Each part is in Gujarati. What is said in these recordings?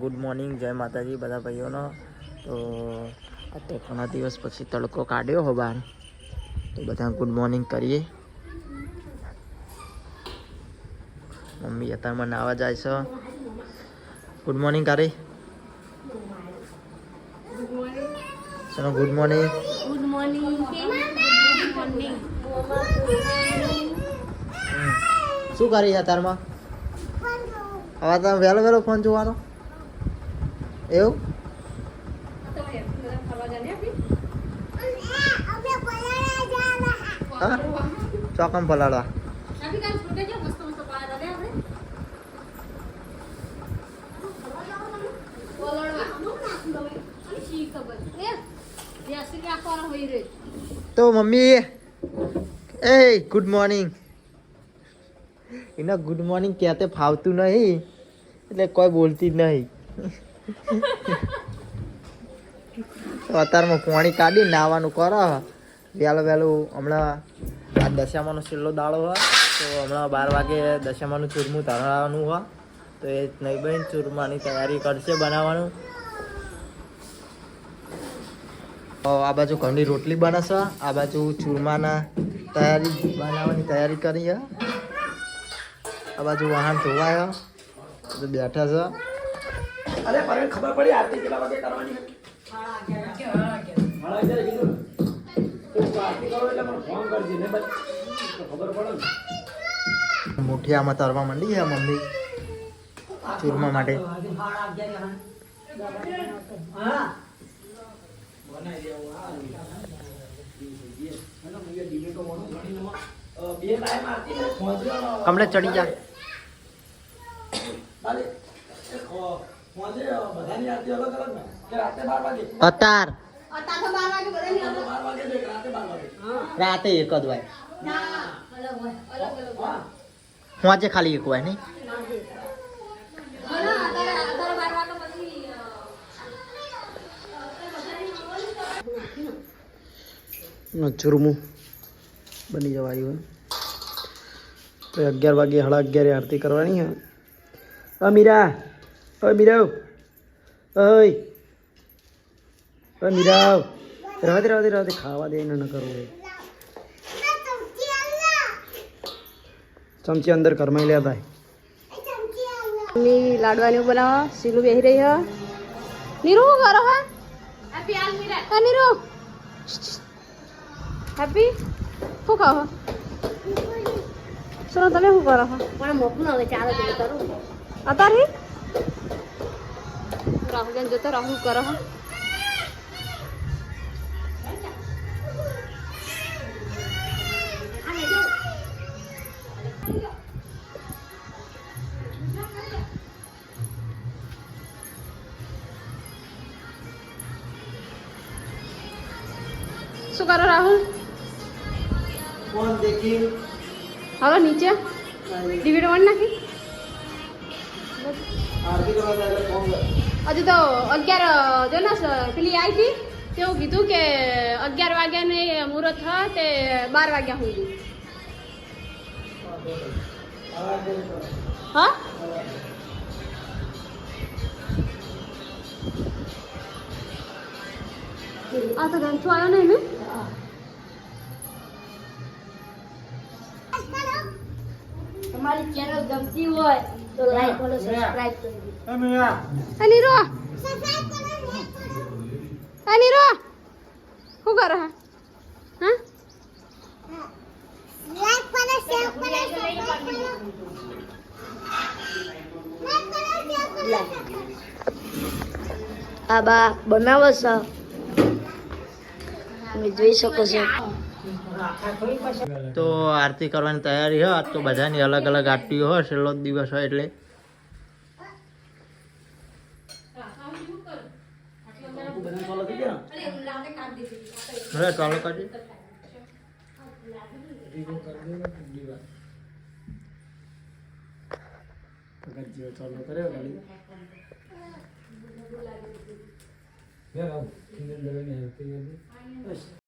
ગુડ મોર્નિંગ જય માતાજી બધા ભાઈઓનો. તો અત્યારે ઘણા દિવસ પછી તડકો કાઢ્યો હો બહાર. તો બધા ગુડ મોર્નિંગ કરીએ. મમ્મી અત્યારમાં નાવા જાય છે. ગુડ મોર્નિંગ કરી. ચલો ગુડ મોર્નિંગ. ગુડ મોર્નિંગ શું કરી અત્યારમાં? હવે તમે વહેલો વહેલો ફોન જોવાનો. એવું? ચોકમ પલાળવા. તો મમ્મી, એ ગુડ મોર્નિંગ એના ગુડ મોર્નિંગ કહેતે ફાવતું નહીં, એટલે કોઈ બોલતી જ નહીં. તો અત્યારમાં પાણી કાઢી નાવાનું કરો વહેલું વહેલું હમણાં આ દશામાનો છેલ્લો દાડો હોય તો હમણાં બાર વાગે દશામાનું ચૂરમું ધરાવવાનું હોય તો એ નહીં બહેન, ચૂરમાની તૈયારી કરશે બનાવવાનું. આ બાજુ ઘઉંની રોટલી બનાવશે. આ બાજુ ચૂરમાના તૈયારી, બનાવવાની તૈયારી કરી આ બાજુ વાહન ધોવાયો બેઠા છે. અરે પર ખબર પડી આરતી કેટલા વાગે કરવાની? સાડા અગિયાર કીધું ને. આરતી કરો એટલે મને ફોન કરજે. ને બસ ખબર પડે મુઠિયામાં તરવા માંડી ગયા મમ્મી ચૂરમા માટે. અ, બે ટાઈમ આરતી ને ખોજ્યો કમલે ચડી જા. અતાર. રાતે બાર વાગે રાતે એક જ હોય. વાંચે ખાલી એક હોય નહીં? ચૂરમું બની જવાયું તો અગિયાર વાગે સાડા અગિયારે આરતી કરવાની હે. અ મીરાવ અય અ મીરાવ રહેવા દે રહેવા દે રહેવા દે ખાવા દે એને ન કરવું ચમચી અંદર કરમાઈ લે ભાઈ મમ્મી લાડવાની બનાવો સીલું બેહી રહી હ નીરુ શું કરો હા હા નીરુ હેપી શું ખાઓ ચલો તમે શું કરો છો અત્યારે રાહુલ બેન જોતો રાહુલ કરો હા શું કરો રાહુલ? ફોન દેખી હવે નીચે ડીવીડ વન નાખી. આરતી કરવા હજુ તો અગિયાર, જો ને, પેલી આવી હતી તેવું કીધું કે અગિયાર વાગ્યાની મુહૂર્ત થાય તે બાર વાગ્યા સુધી. હા? આ તો ગંઠો આવ્યો ને એનું? તમારી ચેનલ ગમતી હોય તો લાઈક કરો સબસ્ક્રાઇબ કરો અની રો. અની રો. શું કરે હા? હા? આ બા બનાવો છો. તમે જોઈ શકો છો. તો આરતી કરવાની તૈયારી હોય તો બધાની અલગ અલગ આરતીઓ હોય છેલ્લો દિવસ હોય એટલે બધા ફોલો થઈ ગયા ચાલો કરજે કરજો ચાલો કર્યો ગાડી બસ.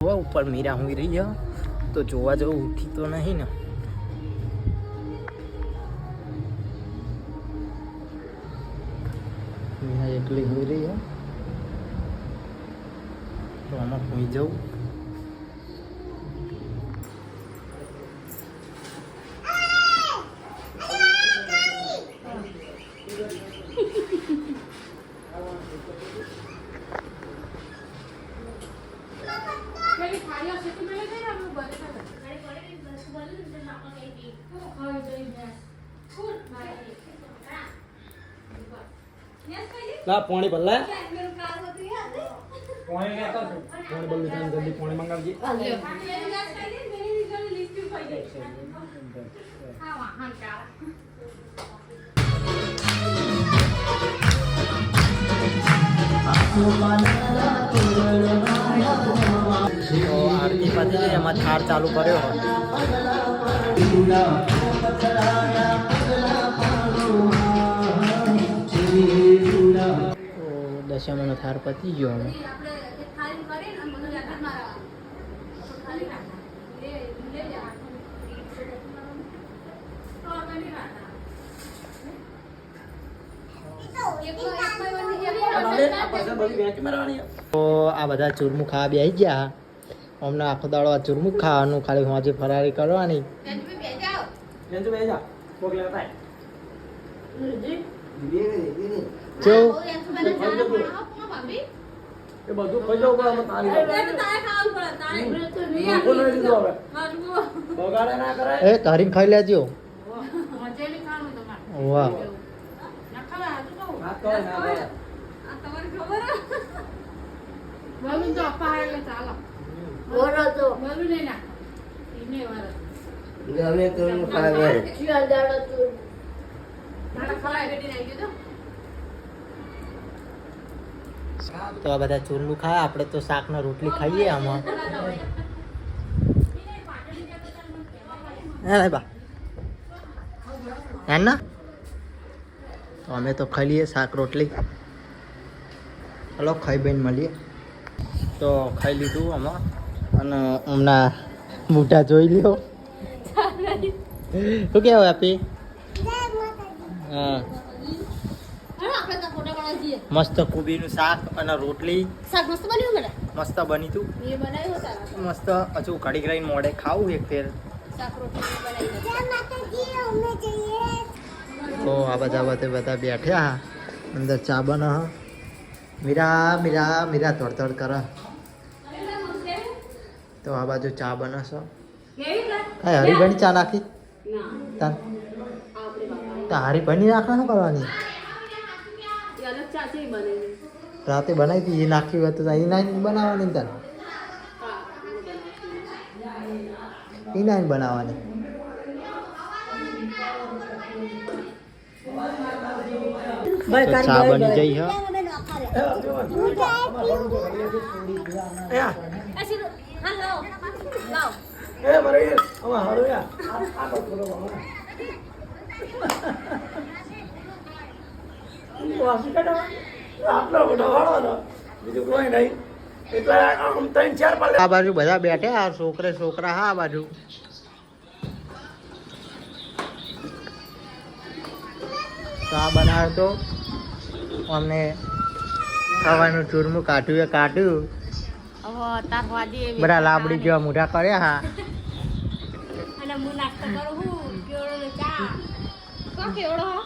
ઉપર મીરા હું રહી ગયો તો જોવા જવું ઉઠી તો નહીં ને. મીરા એકલી હોઈ રહી તો આમાં હોઈ જવું પેલી થાળીઓ છે તું મેલે જઈને આપણે બધે ખાધા. લા પાણી ભરલા પાણી લેતા છું પાણી જલ્દી પાણી મંગાવજે. તો આરતી પતી એમાં થાળ ચાલુ કર્યો. તો દશામાનો થાર પતી ગયો મારવાની તો આ બધા ચૂરમું ખાવા બેસી ગયા. અમને આખો દાડો આ ચૂરમું ખાવાનું ખાલી હોજે ફરારી કરવાની. બેન કોક એ બધું ખાઈ જવું પડે તારી એ લેજો. વાહ. તો તો આ બધા ચૂરલું ખાય, આપણે તો શાકના રોટલી ખાઈએ આમાં. ના? તો અમે તો ખાઈ લઈએ શાક રોટલી. હલો ખાઈ બેન મળીએ. તો ખાઈ લીધું આમાં. અને હમણાં મોઢા જોઈ લ્યો. શું કેવાય આપી હા હાલો આપણે તો ફોટો પાડવા જઈએ મસ્ત કોબીનું શાક અને રોટલી. શાક મસ્ત બન્યું મને મસ્ત બની તું. એ બનાવ્યું મસ્ત હજુ કઢી કરીને મોડે ખાવું એક ફેર. શાક રોટલી બનાવી તો આ બધા બધા બધા બેઠ્યા અંદર ચા બને મીરા મીરા મીરા તોડ તોડ કરે. તો આ બાજુ ચા બનાવશો હરીભાઈ ચા નાખી? તાર તો હરીભાઈ નાખવાનું કરવાની? રાતે બનાવી હતી એ નાખી હોય તો એ નાઈ બનાવવાની ને તાર? એ નાઈ બનાવવાની. ચા બની જઈ હ? એ મારે આ આ વાસી કાઢો આટલો બધો વાળો બીજું કોઈ નહીં. એટલે આમ ત્રણ ચાર પાલે આ બાજુ બધા બેઠા આ છોકરે છોકરા હા આ બાજુ. તો આ બનાવ્યો તો અમને ખાવાનું ચૂરમું કાઢ્યું એ કાઢ્યું. બધા લાબડી જેવા મોઢા કર્યા હા અને હું નાસ્તો કરું હું કેવડો ને ચા કયો હો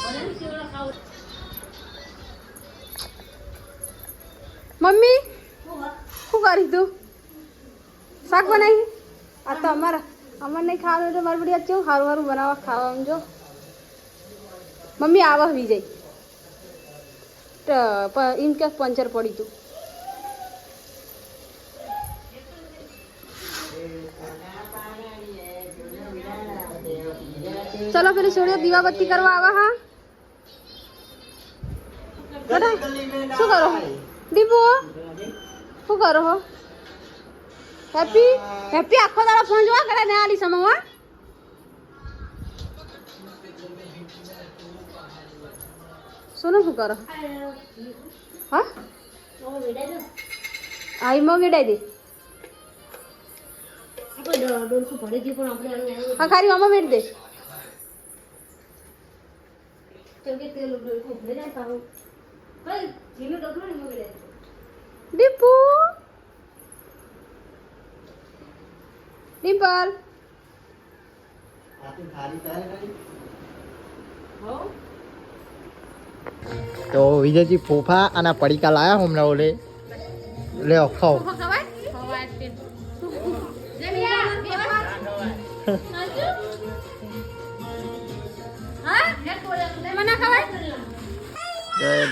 ભલે ને કેવડો ખાવ મમ્મી શું કરી તું શાક બનાવી આ તો અમારા અમારે નહીં ખાવાનું એટલે મારે બધી કેવું સારું સારું બનાવવા ખાવાનું જો મમ્મી આવા વિજય ઇન કે પંચર પડી તું ચલો પેલી છોડીઓ દીવાબત્તી કરવા આવા હા. બધા શું કરો દીપુ શું કરો હો? હેપી હેપી આખો દાડો ફોન જોવા કરે ને આલી સમવા સોનું શું કરો? હા? આઈ મો ગેડાઈ દે. આ ખારી મામા વેડ દે કેમ કે તેલ ભાઈ, ડગલું દીપુ! ડિમ્પલ! તો વિજયજી ફોફા અને પડીકા લાયા હમણાં ઓલે. લે ખાઓ.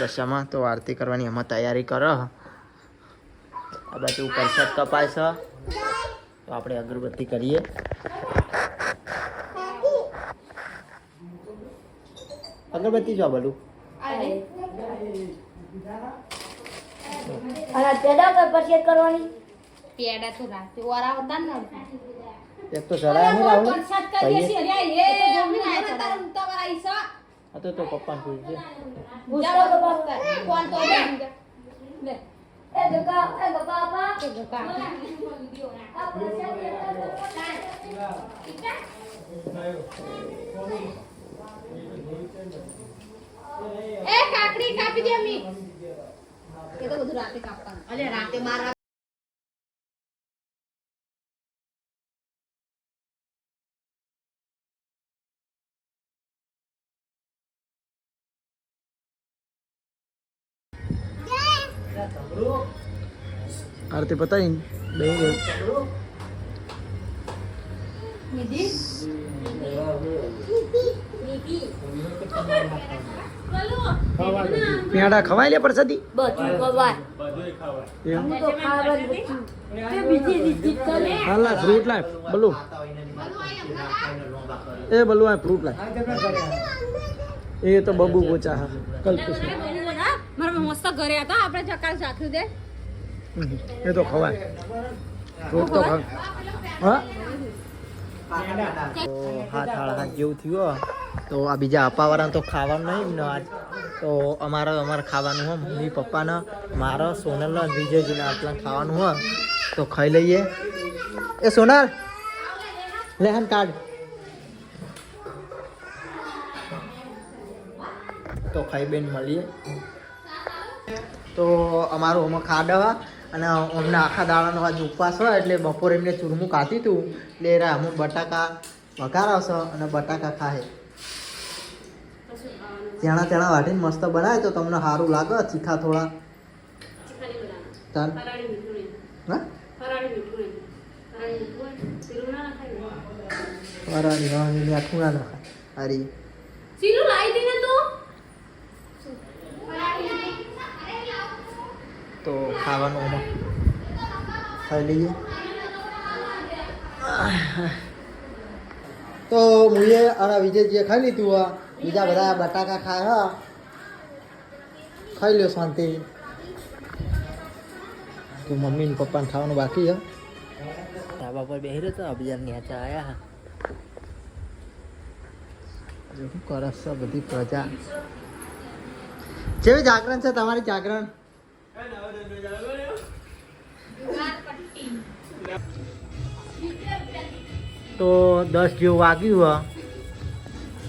દશામાં? તો આરતી કરવાની એમાં તૈયારી કરો. આ બાજુ પરસાદ કપાય છે. તો આપણે અગરબત્તી કરીએ. અગરબત્તી જો બોલું અને પેડા પર પરસેદ કરવાની? પેડા તો રાતે ઓરા હતા ને એક તો ચડાયા નહીં રાહુલ પ્રસાદ કરીએ છીએ. અરે એ જમીન તાર. ઉતા વરાઈ છે. આ તો તો પપ્પાને પૂછજે ભૂસકો તો પાછું. કોણ તો લે. એ ગગા, એ ગગા. એ ગકા આ પ્રસાદ લેતા એ કાકડી કાપી દે મી એ તો બધું રાતે કાપવાનું. અલે રાતે બાર આરતી પતાવી બે પેડા ખવાય લે પ્રસાદી બધું ખવાય. એમ તો ખાવા બધું. બીજી. હાલા ફ્રૂટ લાય બલુ એ બલુ આ ફ્રૂટ લાય એ તો બબુ પોચા કલ્પેશ મારા મસ્ત ઘરે હતા. આપણે ચકાર ચાખ્યું દે. એ તો ખવાય. ફ્રૂટ તો ખવાય. હા? હાથ હાથ જેવું થયું. તો આ બીજા અપાવાળા તો ખાવાનું નહીં ને આજ. તો અમારે અમારે ખાવાનું હોય મમ્મી પપ્પાને, મારો, સોનલનો, વિજયજીને આટલા ખાવાનું, હો. તો ખાઈ લઈએ. એ સોનલ, લે હાન કાર્ડ. તો ખાઈ બેન મળીએ. તો અમારું અમે ખાડા અને અમને આખા દાડાનો આજ ઉપવાસ હોય એટલે બપોરે એમને ચૂરમું કાઢી હતું એટલે એરા અમુ બટાકા વઘારાવશો અને બટાકા ખાય. તેણા તેણા વાટીને મસ્ત બનાવે તો તમને સારું લાગે ચીખા થોડા. ચાલ હા? એની આખું ના નખાય. અરે લાવી તું. તો ખાવાનું અમે ખાઈ લઈએ. તો મુએ અને વિજયજીએ ખાઈ લીધું હા બીજા બધા બટાકા ખાય હા. ખાઈ લ્યો શાંતિ. તો મમ્મી ને પપ્પાને ખાવાનું બાકી હા. ધાબા પર બેસી રહ્યો તો અભિયાન નેચા આવ્યા શું કરસ છે બધી પ્રજા? જેવી જાગરણ છે તમારી જાગરણ? તો દસ જેવું વાગ્યું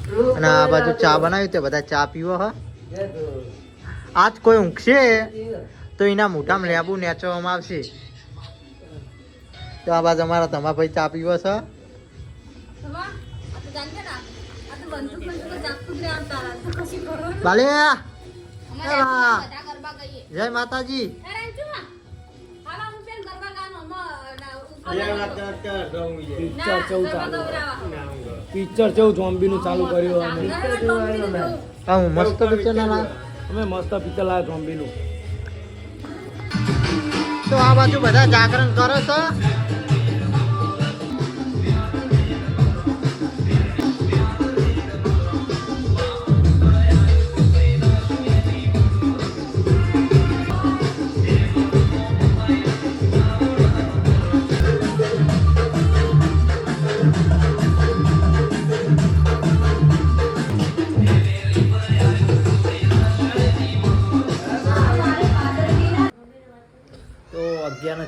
હ. અને આ બાજુ ચા બનાવ્યું તે બધા ચા પીવો હ. આજ કોઈ ઊંઘશે તો એના મોઢામાં લેબુ નેચવામાં આવશે. તો આ બાજુ અમારા તમા ભાઈ ચા પીવો છે બાલે ગરબા ગઈએ જય માતાજી. એ રાંચુ હાલો હું પેન ગરબા ગાનો પિક્ચર ચૌ ચાલુ? પિક્ચર ઝોમ્બી નું ચાલુ કર્યું અમે? મસ્ત પિક્ચર ના અમે મસ્ત પિક્ચર લાવ્યા ઝોમ્બી નું તો આ બાજુ બધા જાગરણ કરે છે.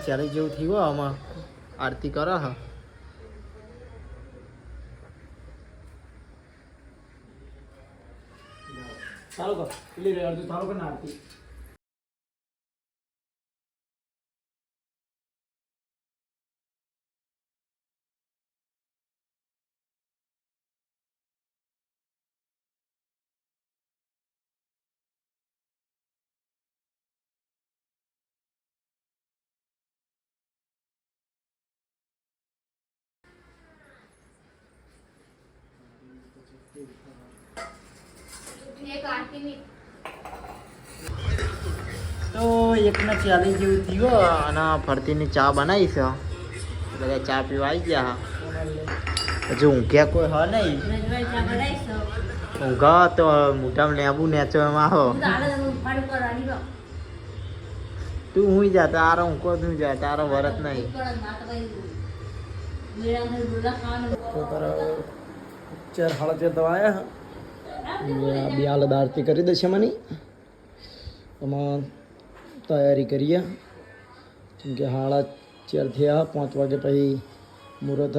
ચાલીસ જેવું થયું હોય આમાં. આરતી કરા હા. ચાલો કર પેલી અડધું ચાલો કર ને આરતી. તો એકને ચાલીસ જેવું થયું અને ફરતીની ચા બનાવી છે બધા ચા પીવા આવી ગયા હજુ ઊંઘ્યા કોઈ હ નહીં. ઊંઘા તો મોઢામાં લેબુ નેચો એમાં હું તો તો હું. તું જા, તારો ઊંઘો તું જા, તારો વરત નહીં. તો તારા ચાર હાડા ચાર દવા આવ્યા બે હાલત આરતી કરી દેશે મને એમાં તૈયારી કરીએ. કેમ કે સાડા ચાર થયા, પાંચ વાગે પછી મુહૂર્ત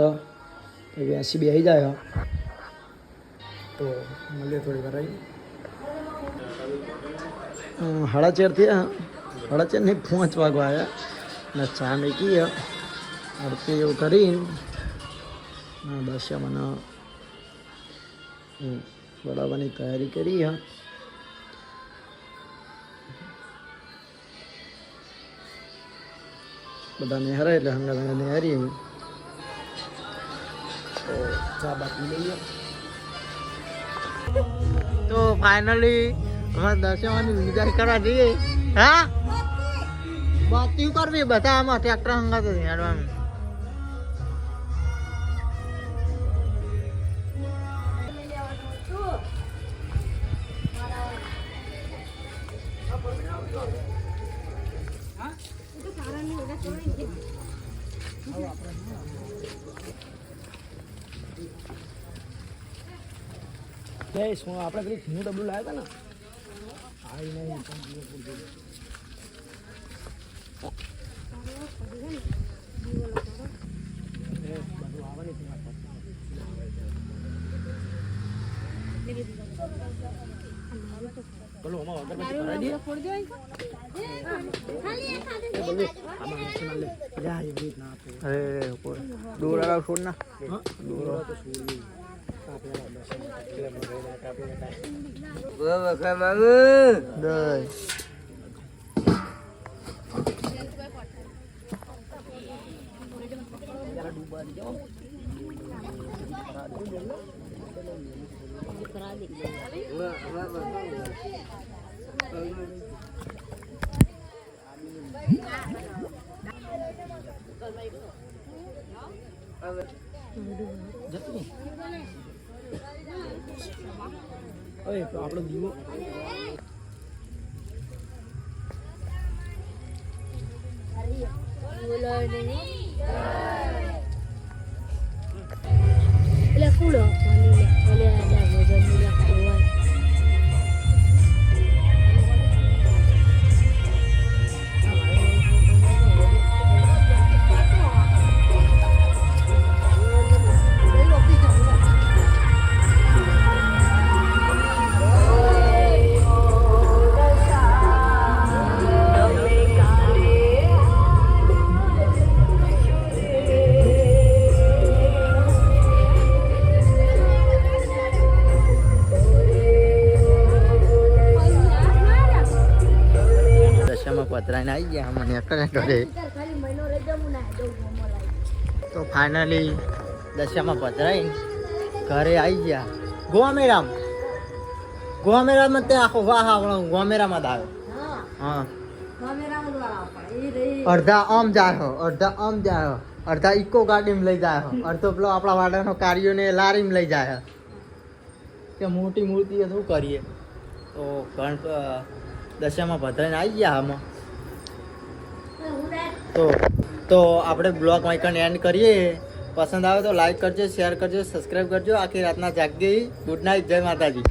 પછી એસી બી આવી જાય. તો મળીએ થોડી વાર આવી સાડા ચાર થયા. સાડા ચાર નહીં, પાંચ વાગવા આવ્યા. ને ચા મેકી આરતી એવું કરીને. દશામાના બનાવવાની તૈયારી કરી હા. બધા નેહરા એટલે હંગા હંગા નેહરી તો ચા બાકી લઈએ. તો ફાઇનલી અમારે દર્શનવાની વિદાય કરવા જઈએ હા? બાકી. કરવી બધા આમાં ટ્રેક્ટર હંગાતો હેડવાનું. કે શું આપણે પેલી ઘીનું ડબલું લાવ્યા હતા ને? આવી નહીં. એ દૂર છોડ ના. દોરા તો. Đời. Jangan દશામાં આવી ગયા મને મોમો લાવી. તો ફાઇનલી દશામાં પતરાઈને ઘરે આવી ગયા. ગોવામેરામ ગોવામેરામાં તે આખો વાહ આપણો ગોવામેરામાં જ આવ્યો. હા. અડધા આમ જાય અડધા આમ જાય અડધા ઇકો ગાડીમાં લઈ જાય અડધો પેલો આપણા વાડાનો કાર્યોને લારીમાં લઈ જાય કે મોટી મૂર્તિ શું કરીએ? તો ગણપ દશામાં ભદ્રાઈને આવી ગયા આમાં તો તો આપણે બ્લોગ માઇકન એન્ડ કરીએ. પસંદ આવે તો લાઈક કરજો શેર કરજો સબસ્ક્રાઈબ કરજો. આખી રાતના જાગી ગુડ નાઇટ જય માતાજી.